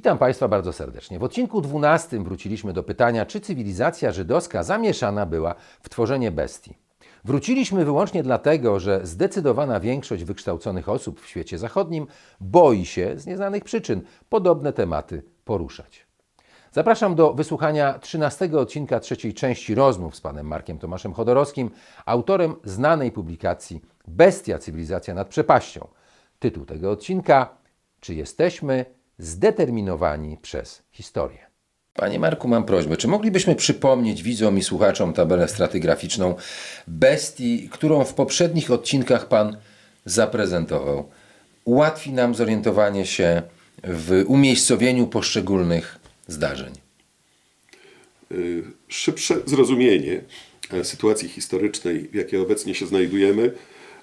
Witam Państwa bardzo serdecznie. W odcinku 12 wróciliśmy do pytania, czy cywilizacja żydowska zamieszana była w tworzenie bestii. Wróciliśmy wyłącznie dlatego, że zdecydowana większość wykształconych osób w świecie zachodnim boi się z nieznanych przyczyn podobne tematy poruszać. Zapraszam do wysłuchania 13 odcinka trzeciej części rozmów z panem Markiem Tomaszem Chodorowskim, autorem znanej publikacji Bestia cywilizacja nad przepaścią. Tytuł tego odcinka: Czy jesteśmy zdeterminowani przez historię? Panie Marku, mam prośbę. Czy moglibyśmy przypomnieć widzom i słuchaczom tabelę stratygraficzną bestii, którą w poprzednich odcinkach Pan zaprezentował? Ułatwi nam zorientowanie się w umiejscowieniu poszczególnych zdarzeń. y, szybsze zrozumienie e, sytuacji historycznej, w jakiej obecnie się znajdujemy,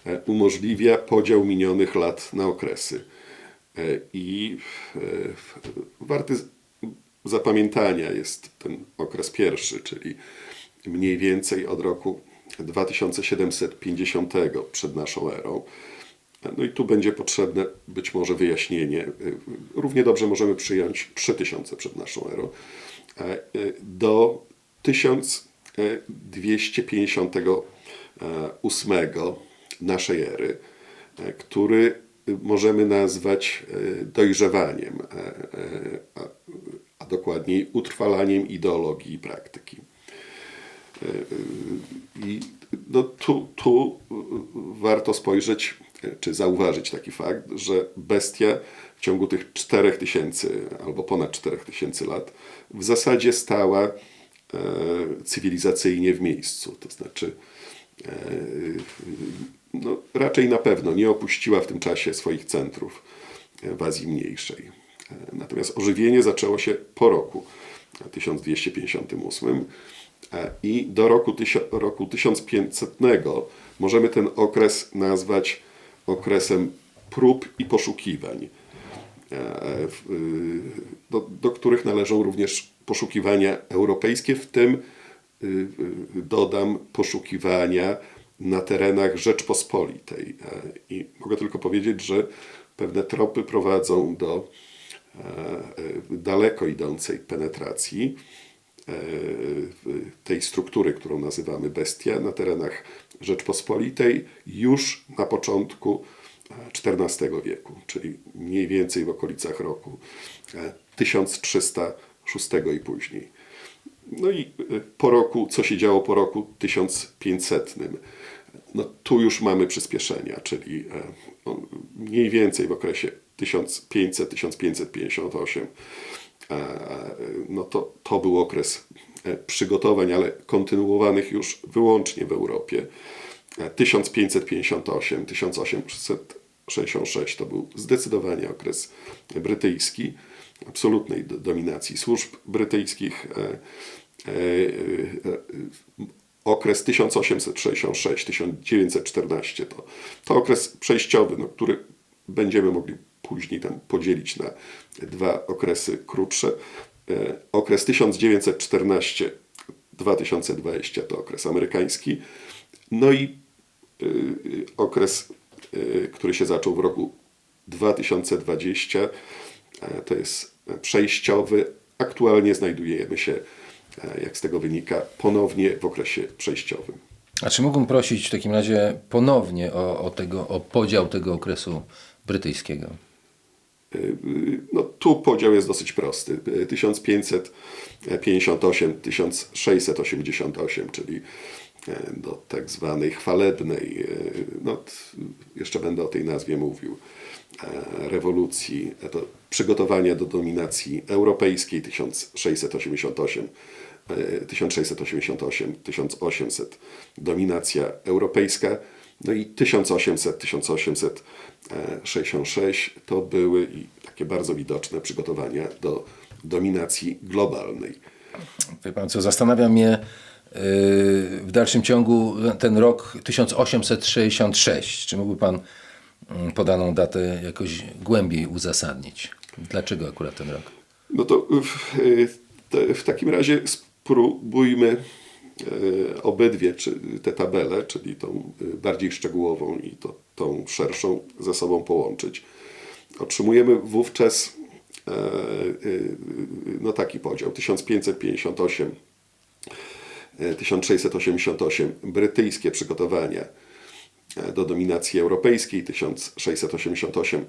e, umożliwia podział minionych lat na okresy. E, I e, warty zapamiętania jest ten okres pierwszy, czyli mniej więcej od roku 2750 przed naszą erą. No i tu będzie potrzebne być może wyjaśnienie. Równie dobrze możemy przyjąć 3000 przed naszą erą e, do 1258 naszej ery, e, który możemy nazwać e, dojrzewaniem, e, e, a- dokładniej utrwalaniem ideologii i praktyki. I no, tu, tu warto spojrzeć, czy zauważyć taki fakt, że bestia w ciągu tych 4000 albo ponad 4000 lat w zasadzie stała cywilizacyjnie w miejscu. To znaczy, no, raczej na pewno nie opuściła w tym czasie swoich centrów e, w Azji Mniejszej. E, Natomiast ożywienie zaczęło się po roku 1258 e, i do roku, roku 1500 możemy ten okres nazwać okresem prób i poszukiwań, y, do, do których należą również poszukiwania europejskie, w tym y, y, dodam poszukiwania na terenach Rzeczpospolitej. E, I mogę tylko powiedzieć, że pewne tropy prowadzą do e, e, daleko idącej penetracji tej struktury, którą nazywamy bestia, na terenach Rzeczpospolitej już na początku XIV wieku, czyli mniej więcej w okolicach roku e, 1306 i później. No i po roku, co się działo po roku 1500? No tu już mamy przyspieszenia, czyli e, no, mniej więcej w okresie 1500-1558 e, no to, to był okres e, przygotowań, ale kontynuowanych już wyłącznie w Europie. E, 1558-1866 to był zdecydowanie okres brytyjski, absolutnej do- dominacji służb brytyjskich. E, e, e, e, Okres 1866-1914 to, to okres przejściowy, no, który będziemy mogli później tam podzielić na dwa okresy krótsze. E, Okres 1914-2020 to okres amerykański. No i y, okres, y, który się zaczął w roku 2020, e, to jest przejściowy. Aktualnie znajdujemy się, e, jak z tego wynika, ponownie w okresie przejściowym. A czy mógłbym prosić w takim razie ponownie o, o, tego, o podział tego okresu brytyjskiego? No, tu podział jest dosyć prosty. 1558-1688, czyli e, do tak zwanej chwalebnej, e, no, jeszcze będę o tej nazwie mówił, e, rewolucji, e, to przygotowania do dominacji europejskiej 1688. e, 1688-1800 dominacja europejska, no i 1800-1866 to były i takie bardzo widoczne przygotowania do dominacji globalnej. Wie pan co, zastanawia mnie yy, w dalszym ciągu ten rok 1866. Czy mógłby pan mm, podaną datę jakoś głębiej uzasadnić? Dlaczego akurat ten rok? No to w, te- w takim razie spróbujmy e, obydwie czy te tabele, czyli tą e, bardziej szczegółową i to, tą szerszą ze sobą połączyć. Otrzymujemy wówczas e, no taki podział 1558 e, 1688 brytyjskie przygotowania do dominacji europejskiej 1688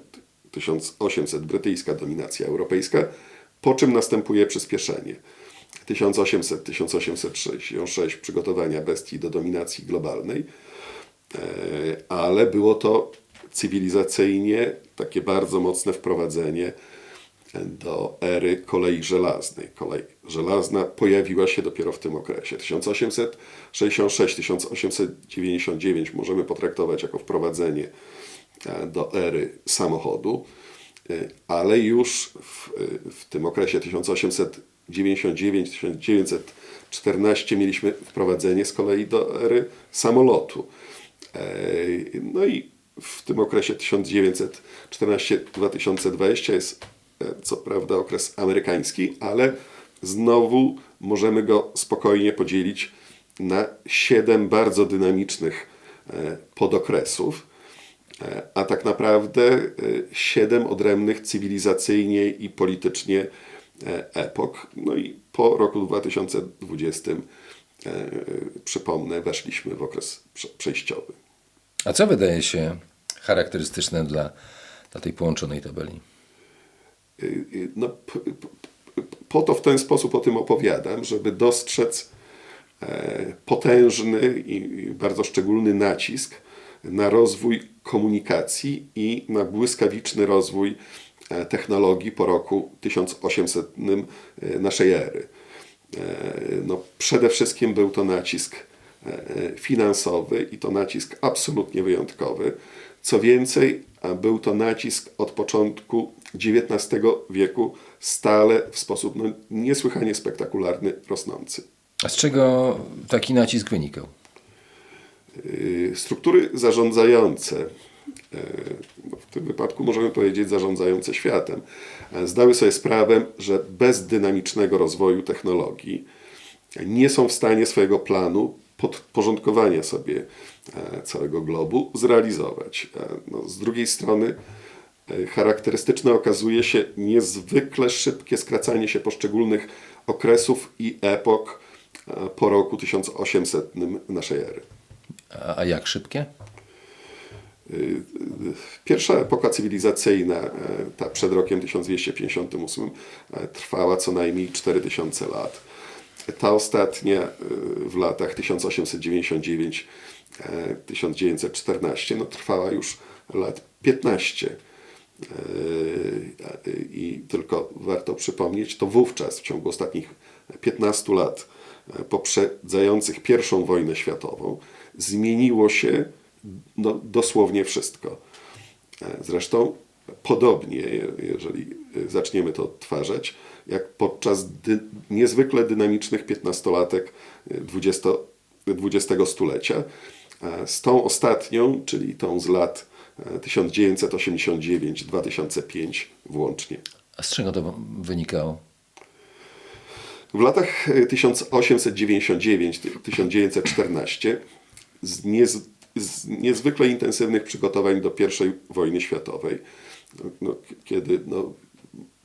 1800 brytyjska dominacja europejska po czym następuje przyspieszenie 1800 1866 przygotowania bestii do dominacji globalnej E, ale było to cywilizacyjnie takie bardzo mocne wprowadzenie do ery kolei żelaznej. Kolej żelazna pojawiła się dopiero w tym okresie. 1866-1899 możemy potraktować jako wprowadzenie e, do ery samochodu, e, ale już w, w tym okresie 1899-1914 mieliśmy wprowadzenie z kolei do ery samolotu. No i w tym okresie 1914-2020 jest e, co prawda okres amerykański, ale znowu możemy go spokojnie podzielić na siedem bardzo dynamicznych e, podokresów, e, a tak naprawdę siedem odrębnych cywilizacyjnie i politycznie epok. No i po roku 2020 e, przypomnę, weszliśmy w okres prze- przejściowy. A co wydaje się charakterystyczne dla, dla tej połączonej tabeli? Y, y, no, po to w ten sposób o tym opowiadam, żeby dostrzec e, potężny i bardzo szczególny nacisk na rozwój komunikacji i na błyskawiczny rozwój e, technologii po roku 1800 e, naszej ery. E, No, przede wszystkim był to nacisk e, finansowy i to nacisk absolutnie wyjątkowy. Co więcej, był to nacisk od początku XIX wieku stale w sposób no, niesłychanie spektakularny rosnący. A z czego taki nacisk wynikał? Y, Struktury zarządzające, w tym wypadku możemy powiedzieć zarządzające światem, e, zdały sobie sprawę, że bez dynamicznego rozwoju technologii nie są w stanie swojego planu podporządkowania sobie e, całego globu zrealizować. E, No, z drugiej strony e, charakterystyczne okazuje się niezwykle szybkie skracanie się poszczególnych okresów i epok e, po roku 1800 naszej ery. A jak szybkie? Pierwsza epoka cywilizacyjna, e, ta przed rokiem 1258, e, trwała co najmniej 4000 lat. Ta ostatnia e, w latach 1899-1914 no, trwała już lat 15. E, I tylko warto przypomnieć, to wówczas w ciągu ostatnich 15 lat poprzedzających pierwszą wojnę światową zmieniło się no, dosłownie wszystko. E, Zresztą podobnie, je- jeżeli e, zaczniemy to odtwarzać, jak podczas dy, niezwykle dynamicznych 15-latek e, 20, XX stulecia, e, z tą ostatnią, czyli tą z lat e, 1989-2005 włącznie. A z czego to wynikało? W latach e, 1899-1914 z, niez, z niezwykle intensywnych przygotowań do I wojny światowej, no, kiedy no,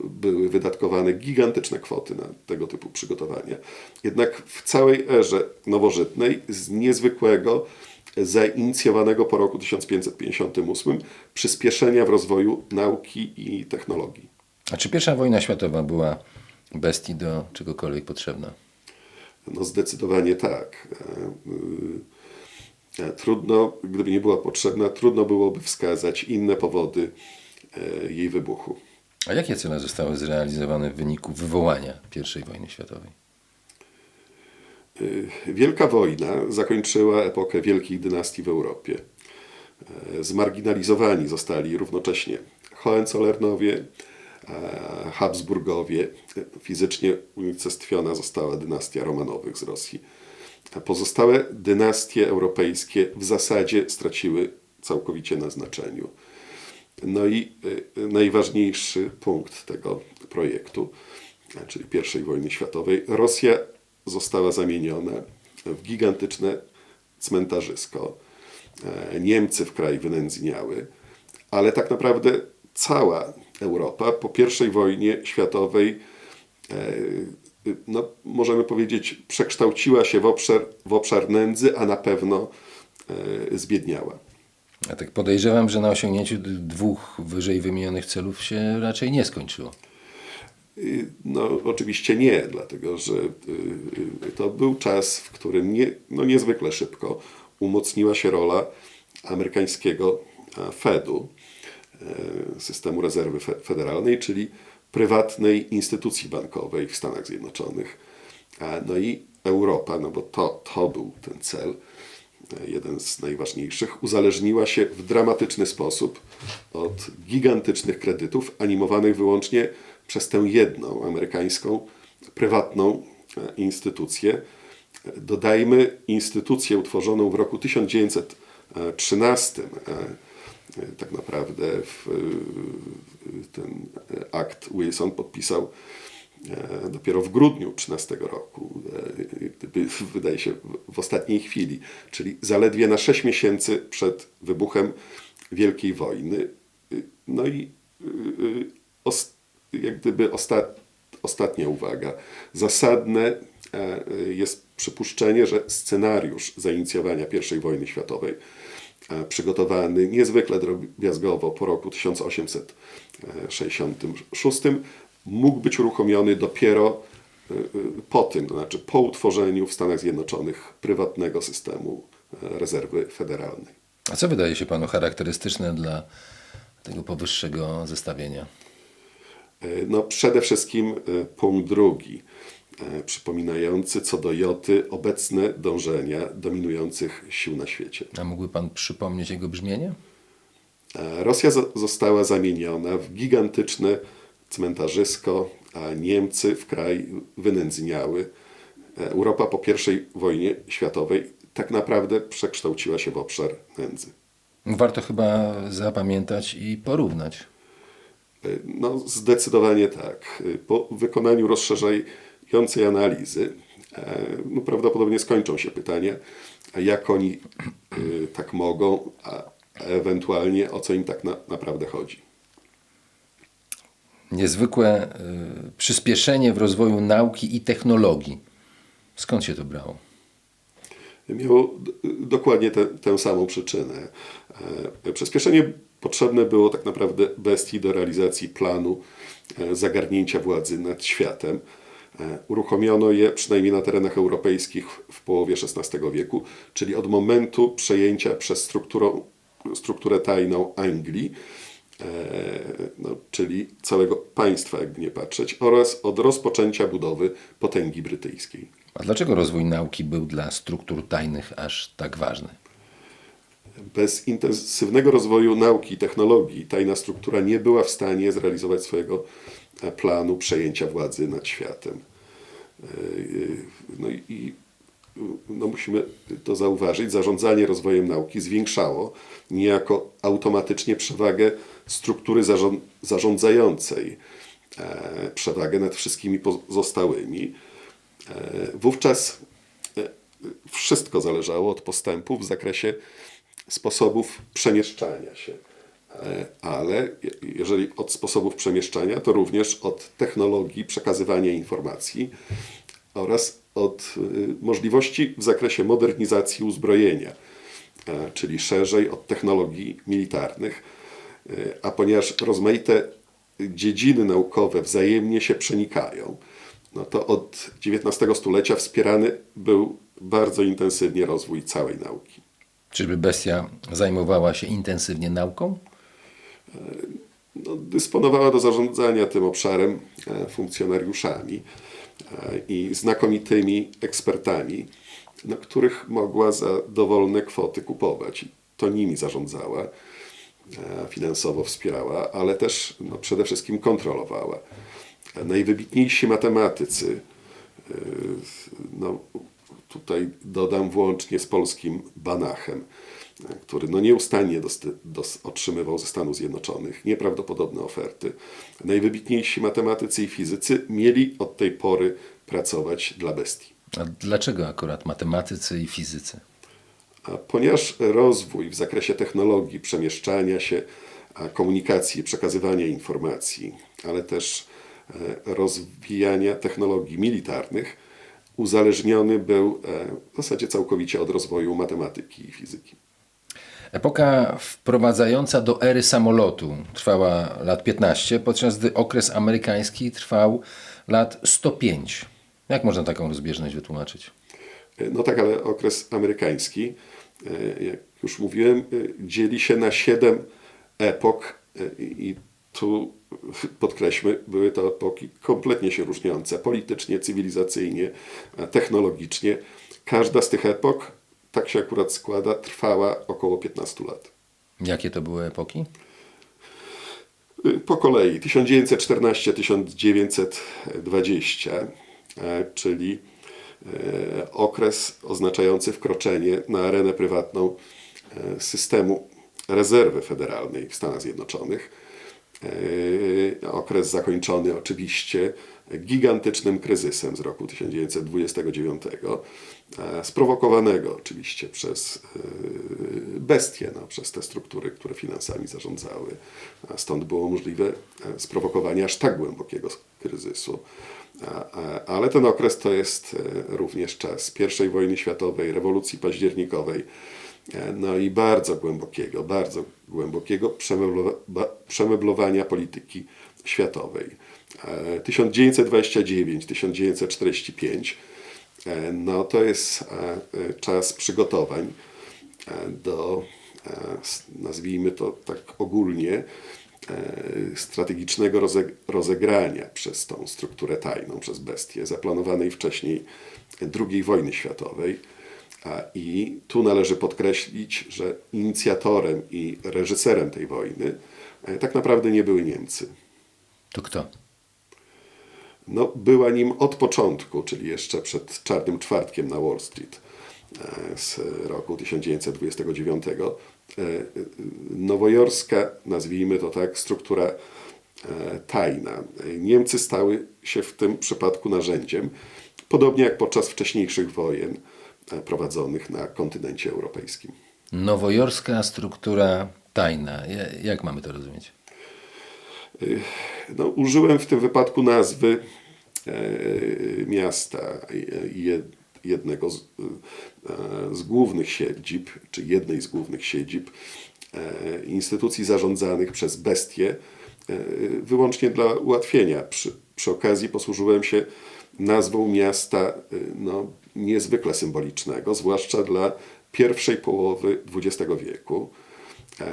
były wydatkowane gigantyczne kwoty na tego typu przygotowania. Jednak w całej erze nowożytnej z niezwykłego, zainicjowanego po roku 1558 przyspieszenia w rozwoju nauki i technologii. A czy pierwsza wojna światowa była bestii do czegokolwiek potrzebna? No zdecydowanie tak. E, Trudno, gdyby nie była potrzebna, trudno byłoby wskazać inne powody e, jej wybuchu. A jakie cele zostały zrealizowane w wyniku wywołania I wojny światowej? E, Wielka wojna zakończyła epokę wielkich dynastii w Europie. E, Zmarginalizowani zostali równocześnie Hohenzollernowie, e, Habsburgowie. Fizycznie unicestwiona została dynastia Romanowych z Rosji. Pozostałe dynastie europejskie w zasadzie straciły całkowicie na znaczeniu. No i y, najważniejszy punkt tego projektu, czyli I wojny światowej, Rosja została zamieniona w gigantyczne cmentarzysko. E, Niemcy w kraj wynędzniały, ale tak naprawdę cała Europa po I wojnie światowej, e, no, możemy powiedzieć, przekształciła się w obszar, w obszar nędzy, a na pewno e, zbiedniała. Ja tak podejrzewam, że na osiągnięciu dwóch wyżej wymienionych celów się raczej nie skończyło. Y, No, oczywiście nie, dlatego że y, y, to był czas, w którym nie, no, niezwykle szybko umocniła się rola amerykańskiego Fedu, e, systemu rezerwy fe- federalnej, czyli prywatnej instytucji bankowej w Stanach Zjednoczonych. No i Europa, no bo to, to był ten cel, e, jeden z najważniejszych, uzależniła się w dramatyczny sposób od gigantycznych kredytów animowanych wyłącznie przez tę jedną amerykańską prywatną e, instytucję. Dodajmy instytucję utworzoną w roku 1913. e, e, Tak naprawdę w, e, ten e, akt Wilson podpisał e, dopiero w grudniu 13 roku, e, wydaje się w- ostatniej chwili, czyli zaledwie na 6 miesięcy przed wybuchem Wielkiej Wojny. Y, No i jak gdyby osta, ostatnia uwaga. Zasadne e, jest przypuszczenie, że scenariusz zainicjowania I wojny światowej e, przygotowany niezwykle drobiazgowo po roku 1866 mógł być uruchomiony dopiero y, y, po tym, to znaczy po utworzeniu w Stanach Zjednoczonych prywatnego systemu e, rezerwy federalnej. A co wydaje się panu charakterystyczne dla tego powyższego zestawienia? E, No przede wszystkim e, punkt drugi, e, przypominający co do joty obecne dążenia dominujących sił na świecie. A mógłby pan przypomnieć jego brzmienie? E, Rosja zo- została zamieniona w gigantyczne cmentarzysko, a Niemcy w kraj wynędzniały. E, Europa po I wojnie światowej tak naprawdę przekształciła się w obszar nędzy. Warto chyba zapamiętać i porównać. No, zdecydowanie tak. Po wykonaniu rozszerzającej analizy e, no, prawdopodobnie skończą się pytania, jak oni y, tak mogą, a ewentualnie o co im tak na, naprawdę chodzi. Niezwykłe y, przyspieszenie w rozwoju nauki i technologii. Skąd się to brało? Miało dokładnie tę- tę samą przyczynę. E, Przyspieszenie potrzebne było tak naprawdę bestii do realizacji planu e, zagarnięcia władzy nad światem. E, Uruchomiono je przynajmniej na terenach europejskich w połowie XVI wieku, czyli od momentu przejęcia przez strukturę tajną Anglii, e, no, czyli całego państwa, jakby nie patrzeć, oraz od rozpoczęcia budowy potęgi brytyjskiej. A dlaczego rozwój nauki był dla struktur tajnych aż tak ważny? Bez intensywnego rozwoju nauki i technologii tajna struktura nie była w stanie zrealizować swojego planu przejęcia władzy nad światem. E, e, No i no musimy to zauważyć, zarządzanie rozwojem nauki zwiększało niejako automatycznie przewagę struktury zarząd- zarządzającej, e, przewagę nad wszystkimi pozostałymi. E, Wówczas e, wszystko zależało od postępów w zakresie sposobów przemieszczania się. E, Ale je- jeżeli od sposobów przemieszczania, to również od technologii przekazywania informacji oraz od y, możliwości w zakresie modernizacji uzbrojenia, e, czyli szerzej od technologii militarnych. E, A ponieważ rozmaite dziedziny naukowe wzajemnie się przenikają, no to od XIX stulecia wspierany był bardzo intensywnie rozwój całej nauki. Czyżby bestia zajmowała się intensywnie nauką? No, dysponowała do zarządzania tym obszarem e, funkcjonariuszami e, i znakomitymi ekspertami, no, których mogła za dowolne kwoty kupować. To nimi zarządzała, e, finansowo wspierała, ale też no, przede wszystkim kontrolowała. Najwybitniejsi matematycy, no, tutaj dodam włącznie z polskim Banachem, który no nieustannie otrzymywał ze Stanów Zjednoczonych nieprawdopodobne oferty. Najwybitniejsi matematycy i fizycy mieli od tej pory pracować dla bestii. A dlaczego akurat matematycy i fizycy? A ponieważ rozwój w zakresie technologii przemieszczania się komunikacji, przekazywania informacji, ale też e, rozwijania technologii militarnych, uzależniony był e, w zasadzie całkowicie od rozwoju matematyki i fizyki. Epoka wprowadzająca do ery samolotu trwała lat 15, podczas gdy okres amerykański trwał lat 105. Jak można taką rozbieżność wytłumaczyć? No tak, ale okres amerykański, e, jak już mówiłem, e, dzieli się na siedem epok e, i tu podkreślmy, były to epoki kompletnie się różniące politycznie, cywilizacyjnie, e, technologicznie. Każda z tych epok, tak się akurat składa, trwała około 15 lat. Jakie to były epoki? Y, Po kolei 1914-1920, e, czyli e, okres oznaczający wkroczenie na arenę prywatną e, systemu rezerwy federalnej w Stanach Zjednoczonych. Okres zakończony oczywiście gigantycznym kryzysem z roku 1929, e, sprowokowanego oczywiście przez e, bestie, no, przez te struktury, które finansami zarządzały. A Stąd było możliwe e, sprowokowanie aż tak głębokiego kryzysu. Ale ten okres to jest e, również czas I wojny światowej, rewolucji październikowej, e, no i bardzo głębokiego, bardzo głębokiego przemeblowania polityki światowej. E, 1929-1945 e, no to jest e, e, czas przygotowań do, nazwijmy to tak ogólnie, strategicznego roze- rozegrania przez tą strukturę tajną, przez bestię, zaplanowanej wcześniej II wojny światowej. I tu należy podkreślić, że inicjatorem i reżyserem tej wojny tak naprawdę nie były Niemcy. To kto? No, była nim od początku, czyli jeszcze przed Czarnym Czwartkiem na Wall Street e, z roku 1929. e, Nowojorska, nazwijmy to tak, struktura e, tajna. Niemcy stały się w tym przypadku narzędziem, podobnie jak podczas wcześniejszych wojen prowadzonych na kontynencie europejskim. Nowojorska struktura tajna. Ja- Jak mamy to rozumieć? No, użyłem w tym wypadku nazwy e, miasta, e, je- jednego z, e, z głównych siedzib, czy jednej z głównych siedzib instytucji zarządzanych przez bestie, wyłącznie dla ułatwienia. Przy, przy okazji posłużyłem się nazwą miasta no, niezwykle symbolicznego, zwłaszcza dla pierwszej połowy XX wieku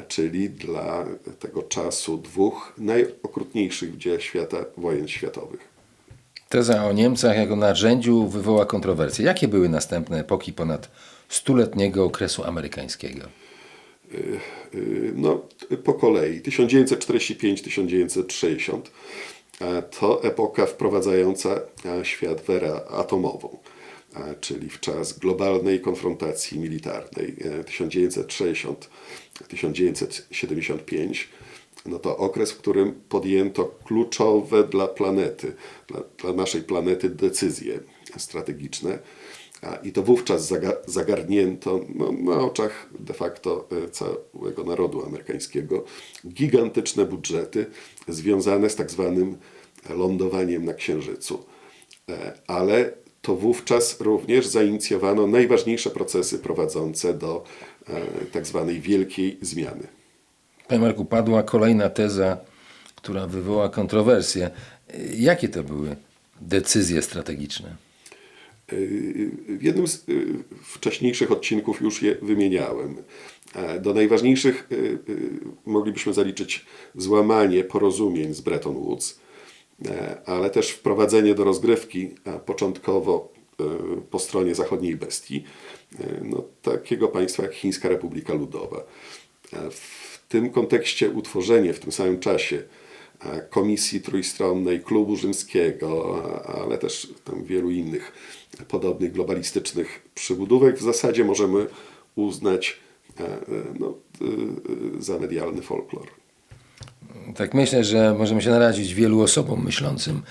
czyli dla tego czasu dwóch najokrutniejszych w dziejach świata wojen światowych. Teza o Niemcach jako narzędziu wywoła kontrowersje. Jakie były następne epoki ponad stuletniego okresu amerykańskiego? Y, No, po kolei 1945-1960 e, to epoka wprowadzająca e, świat w erę atomową, e, czyli w czas globalnej konfrontacji militarnej e, 1960-1975. No to okres, w którym podjęto kluczowe dla planety, dla, dla naszej planety decyzje strategiczne. I to wówczas zaga- zagarnięto no, na oczach de facto e, całego narodu amerykańskiego gigantyczne budżety związane z tak zwanym lądowaniem na Księżycu. E, Ale to wówczas również zainicjowano najważniejsze procesy prowadzące do e, tak zwanej wielkiej zmiany. Panie Marku, padła kolejna teza, która wywoła kontrowersje. Jakie to były decyzje strategiczne? W jednym z y, wcześniejszych odcinków już je wymieniałem. E, Do najważniejszych moglibyśmy zaliczyć złamanie porozumień z Bretton Woods, e, ale też wprowadzenie do rozgrywki e, początkowo e, po stronie zachodniej bestii e, no, takiego państwa jak Chińska Republika Ludowa. E, W tym kontekście utworzenie w tym samym czasie e, Komisji Trójstronnej, Klubu Rzymskiego, ale też tam wielu innych podobnych globalistycznych przybudówek w zasadzie możemy uznać e, e, no, e, e, za medialny folklor. Tak myślę, że możemy się narazić wielu osobom myślącym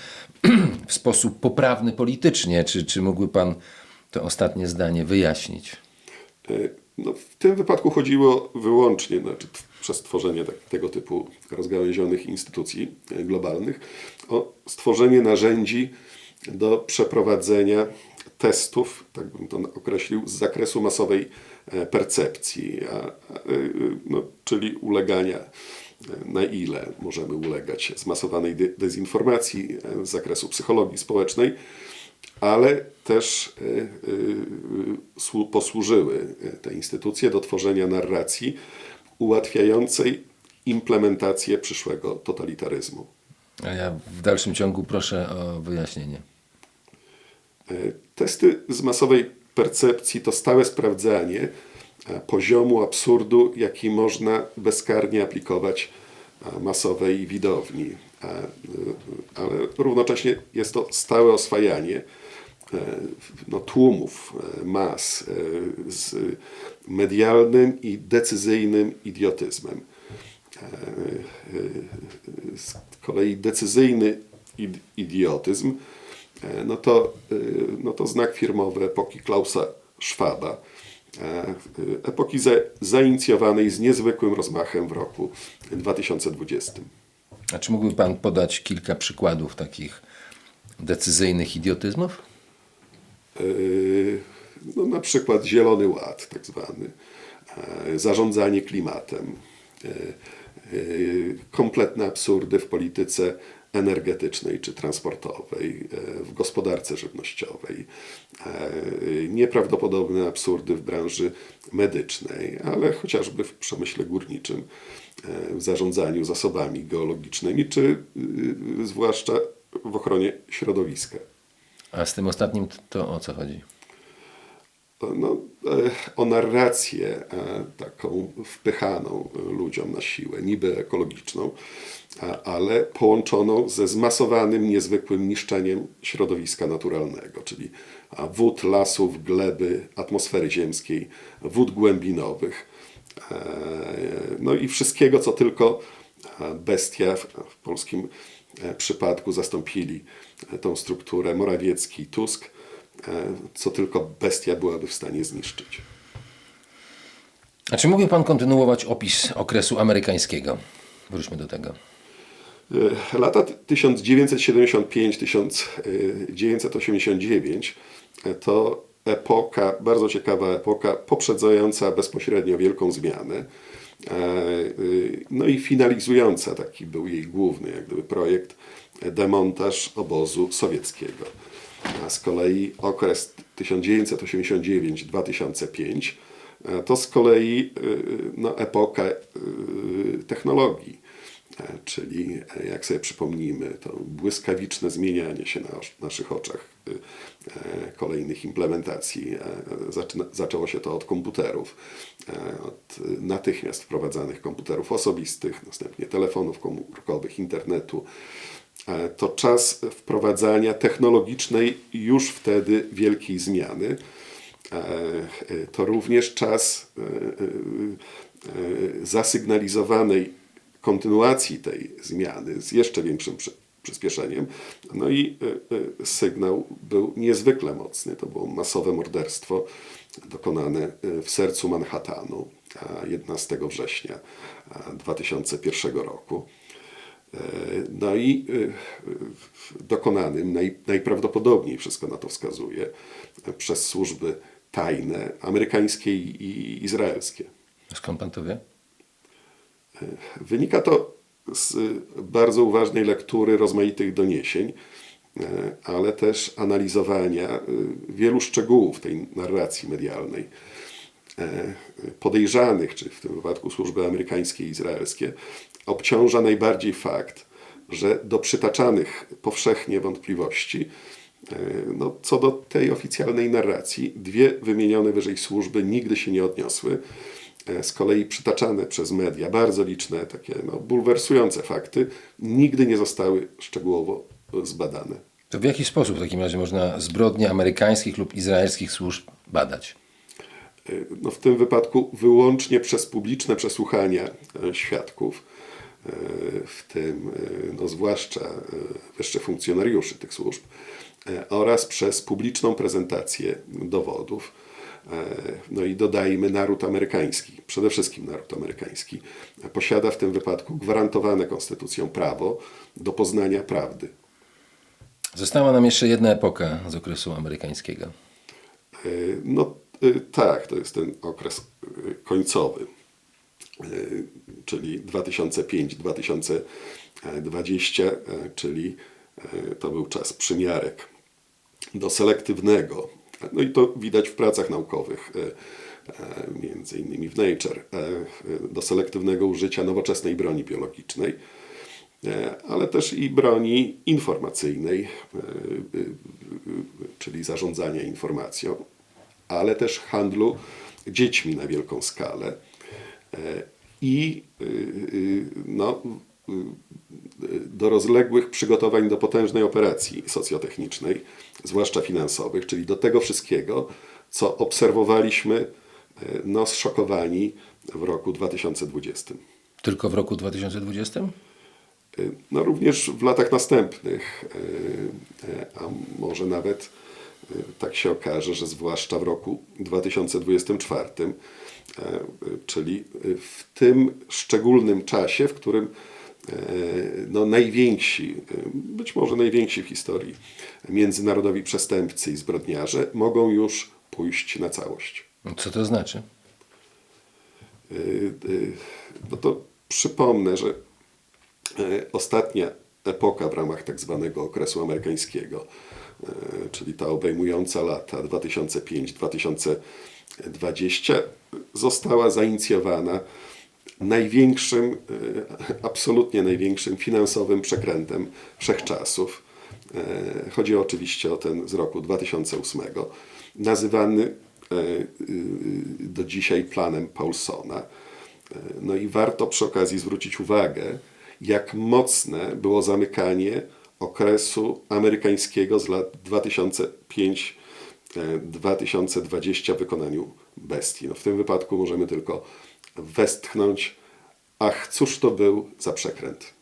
w sposób poprawny politycznie. Czy, czy mógłby Pan to ostatnie zdanie wyjaśnić? E, No, w tym wypadku chodziło wyłącznie, znaczy przez tworzenie tak, tego typu rozgałęzionych instytucji e, globalnych, o stworzenie narzędzi do przeprowadzenia testów, tak bym to określił, z zakresu masowej e, percepcji, a, a, no, czyli ulegania, na ile możemy ulegać zmasowanej de- dezinformacji e, z zakresu psychologii społecznej, ale też e, e, słu- posłużyły te instytucje do tworzenia narracji ułatwiającej implementację przyszłego totalitaryzmu. A ja w dalszym ciągu proszę o wyjaśnienie. Testy z masowej percepcji to stałe sprawdzanie poziomu absurdu, jaki można bezkarnie aplikować e, masowej widowni. E, Ale równocześnie jest to stałe oswajanie e, no, tłumów, e, mas e, z medialnym i decyzyjnym idiotyzmem. E, e, Z kolei decyzyjny id- idiotyzm e, no to, e, no to znak firmowy epoki Klausa Schwaba. E, Epoki za, zainicjowanej z niezwykłym rozmachem w roku 2020. A czy mógłby Pan podać kilka przykładów takich decyzyjnych idiotyzmów? Yy, no, na przykład Zielony Ład, tak zwany, e, zarządzanie klimatem, e, e, kompletne absurdy w polityce energetycznej czy transportowej, e, w gospodarce żywnościowej, e, nieprawdopodobne absurdy w branży medycznej, ale chociażby w przemyśle górniczym, e, w zarządzaniu zasobami geologicznymi, czy zwłaszcza w ochronie środowiska. A z tym ostatnim to o co chodzi? No, e, o narrację e, taką wpychaną ludziom na siłę, niby ekologiczną, ale połączoną ze zmasowanym, niezwykłym niszczeniem środowiska naturalnego, czyli wód, lasów, gleby, atmosfery ziemskiej, wód głębinowych, e, no i wszystkiego, co tylko e, bestia w, polskim e, przypadku zastąpili e, tą strukturę. Morawiecki, Tusk, e, co tylko bestia byłaby w stanie zniszczyć. A czy mógłby Pan kontynuować opis okresu amerykańskiego? Wróćmy do tego. E, Lata 1975-1989 e, to epoka, bardzo ciekawa epoka, poprzedzająca bezpośrednio wielką zmianę. E, e, No i finalizująca, taki był jej główny jak gdyby projekt, e, demontaż obozu sowieckiego. A z kolei okres 1989-2005 e, to z kolei e, no, epoka e, technologii. Czyli, jak sobie przypomnimy, to błyskawiczne zmienianie się na naszych oczach kolejnych implementacji. Zaczyna, zaczęło się to od komputerów, od natychmiast wprowadzanych komputerów osobistych, następnie telefonów komórkowych, internetu. E, To czas wprowadzania technologicznej już wtedy wielkiej zmiany. E, e, To również czas zasygnalizowanej kontynuacji tej zmiany z jeszcze większym przy- przyspieszeniem. No i sygnał był niezwykle mocny. To było masowe morderstwo dokonane w sercu Manhattanu a 11 września a 2001 roku. E, No i e, dokonanym naj, najprawdopodobniej, wszystko na to wskazuje, e, przez służby tajne, amerykańskie i izraelskie. Skąd Pan to wie? Wynika to z bardzo uważnej lektury rozmaitych doniesień, e, ale też analizowania e, wielu szczegółów tej narracji medialnej. E, Podejrzanych, czy w tym wypadku służby amerykańskie i izraelskie, obciąża najbardziej fakt, że do przytaczanych powszechnie wątpliwości e, no, co do tej oficjalnej narracji, dwie wymienione wyżej służby nigdy się nie odniosły. E, Z kolei przytaczane przez media bardzo liczne, takie no, bulwersujące fakty, nigdy nie zostały szczegółowo zbadane. To w jaki sposób w takim razie można zbrodnie amerykańskich lub izraelskich służb badać? No, w tym wypadku wyłącznie przez publiczne przesłuchania e, świadków, e, w tym e, no, zwłaszcza wyższych funkcjonariuszy tych służb, oraz przez publiczną prezentację dowodów. No i dodajmy naród amerykański, przede wszystkim naród amerykański, posiada w tym wypadku gwarantowane konstytucją prawo do poznania prawdy. Została nam jeszcze jedna epoka z okresu amerykańskiego. No tak, to jest ten okres y, końcowy, y, czyli 2005-2020, y, czyli y, to był czas przymiarek do selektywnego, no i to widać w pracach naukowych, y, y, między innymi w Nature, y, y, do selektywnego użycia nowoczesnej broni biologicznej, y, ale też i broni informacyjnej, y, y, y, czyli zarządzania informacją, ale też handlu dziećmi na wielką skalę e, i y, y, no, y, do rozległych przygotowań do potężnej operacji socjotechnicznej, zwłaszcza finansowych, czyli do tego wszystkiego, co obserwowaliśmy e, no, zszokowani w roku 2020. Tylko w roku 2020? Y, No również w latach następnych, a może nawet tak się okaże, że zwłaszcza w roku 2024, y, y, czyli y, w tym szczególnym czasie, w którym y, no, najwięksi, y, być może najwięksi w historii międzynarodowi przestępcy i zbrodniarze mogą już pójść na całość. Co to znaczy? Y, y, No to przypomnę, że e, ostatnia epoka w ramach tak zwanego okresu amerykańskiego, e, czyli ta obejmująca lata 2005-2020, została zainicjowana największym, e, absolutnie największym finansowym przekrętem wszechczasów. E, Chodzi oczywiście o ten z roku 2008, nazywany do dzisiaj planem Paulsona. No i warto przy okazji zwrócić uwagę, jak mocne było zamykanie okresu amerykańskiego z lat 2005-2020 w wykonaniu bestii. No w tym wypadku możemy tylko westchnąć, ach, cóż to był za przekręt.